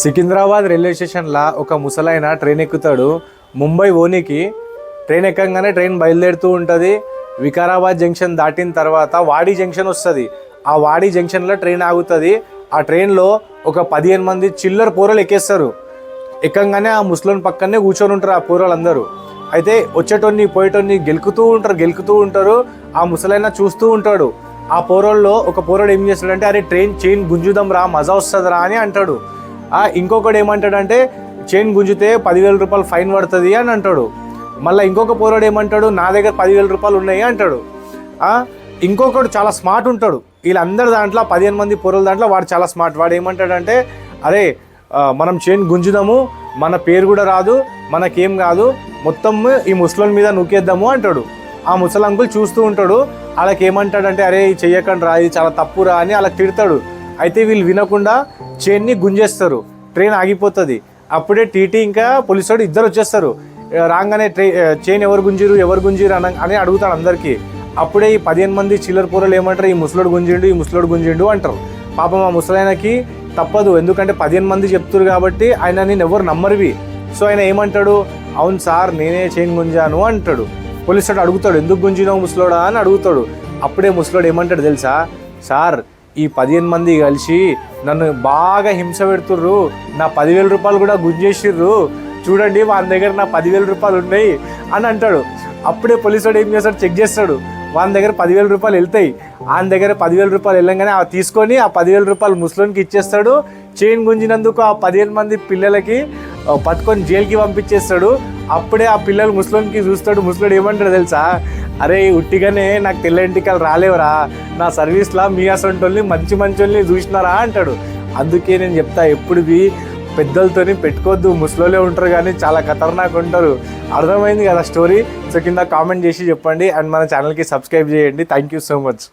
Secunderabad railway స్టేషన్లో ఒక ముసలైన ట్రైన్ ఎక్కుతాడు. ముంబై ఓనికి ట్రైన్ ఎక్కగానే ట్రైన్ బయలుదేరుతూ ఉంటుంది. వికారాబాద్ జంక్షన్ దాటిన తర్వాత వాడి జంక్షన్ వస్తుంది. ఆ వాడి జంక్షన్లో ట్రైన్ ఆగుతుంది. ఆ ట్రైన్లో ఒక పదిహేను మంది చిల్లర పోరలు ఎక్కేస్తారు. ఎక్కగానే ఆ ముసలోని పక్కనే కూర్చొని ఉంటారు ఆ పూర్వలందరూ అయితే వచ్చేటోన్ని పోయేటోన్ని గెలుకుతూ ఉంటారు గెలుకుతూ ఉంటారు. ఆ ముసలైన చూస్తూ ఉంటాడు. ఆ పోరోల్లో ఒక పోరోడు ఏం చేస్తాడంటే అరే ట్రైన్ చైన్ గుంజుదాం రా మజా వస్తుందిరా అని అంటాడు. ఇంకొకడు ఏమంటాడంటే చైన్ గుంజితే పదివేల రూపాయలు ఫైన్ పడుతుంది అని అంటాడు. మళ్ళీ ఇంకొక పోరాడు ఏమంటాడు నా దగ్గర పదివేల రూపాయలు ఉన్నాయి అంటాడు. ఇంకొకడు చాలా స్మార్ట్ ఉంటాడు. వీళ్ళందరి దాంట్లో పదిహేను మంది పొరల దాంట్లో వాడు చాలా స్మార్ట్. వాడు ఏమంటాడంటే అరే మనం చైన్ గుంజుదాము మన పేరు కూడా రాదు మనకేం కాదు మొత్తం ఈ ముసలం మీద నూకేద్దాము అంటాడు. ఆ ముసలి అంకుల్ చూస్తూ ఉంటాడు. వాళ్ళకి ఏమంటాడంటే అరే చెయ్యకండి రా ఇది చాలా తప్పురా అని వాళ్ళకి తిడతాడు. అయితే వీళ్ళు వినకుండా చైన్ని గుంజేస్తారు. ట్రైన్ ఆగిపోతుంది. అప్పుడే టీటీ ఇంకా పోలీసు వాడు ఇద్దరు వచ్చేస్తారు. రాగానే ట్రై చైన్ ఎవరు గుంజిరు ఎవరు గుంజిరు అన అని అడుగుతాడు అందరికీ. అప్పుడే ఈ పదిహేను మంది చిల్లర పూరలు ఏమంటారు? ఈ ముసలోడు గుంజిండు ఈ ముసలోడు గుంజిండు అంటారు. పాపం ఆ ముసలాయనకి తప్పదు. ఎందుకంటే పదిహేను మంది చెప్తున్నారు కాబట్టి ఆయన నేను ఎవరు నమ్మరివి. సో ఆయన ఏమంటాడు? అవును సార్ నేనే చైన్ గుంజాను అంటాడు. పోలీసు వాడు అడుగుతాడు ఎందుకు గుంజినావు ముసలోడా? అని అడుగుతాడు. అప్పుడే ముసలోడు ఏమంటాడు తెలుసా? సార్ ఈ పదిహేను మంది కలిసి నన్ను బాగా హింస పెడుతుర్రు. నా పదివేల రూపాయలు కూడా గుంజేసిర్రు. చూడండి వాళ్ళ దగ్గర నా పదివేల రూపాయలు ఉన్నాయి అని అంటాడు. అప్పుడే పోలీసు వాడు ఏం చేస్తాడు? చెక్ చేస్తాడు. వాళ్ళ దగ్గర పదివేల రూపాయలు వెళ్తాయి. ఆయన దగ్గర పదివేల రూపాయలు వెళ్ళంగానే ఆ తీసుకొని ఆ పదివేల రూపాయలు ముస్లింకి ఇచ్చేస్తాడు. చైన్ గుంజినందుకు ఆ పదిహేను మంది పిల్లలకి పట్టుకొని జైలుకి పంపించేస్తాడు. అప్పుడే ఆ పిల్లలు ముసలోనికి చూస్తాడు. ముసలోడు ఏమంటాడు తెలుసా? అరే ఉట్టిగానే నాకు తెల్ల ఇంటికలు రాలేవరా. నా సర్వీస్లా మీ అసంటోళ్ళని మంచి మంచోళ్ళని చూసినారా అంటాడు. అందుకే నేను చెప్తా ఎప్పుడుది పెద్దలతోని పెట్టుకోవద్దు ముసలోలే ఉంటారు కానీ చాలా ఖతర్నాక్ ఉంటారు. అర్థమైంది కదా స్టోరీ సో కింద కామెంట్ చేసి చెప్పండి అండ్ మన ఛానల్కి సబ్స్క్రైబ్ చేయండి. Thank you so much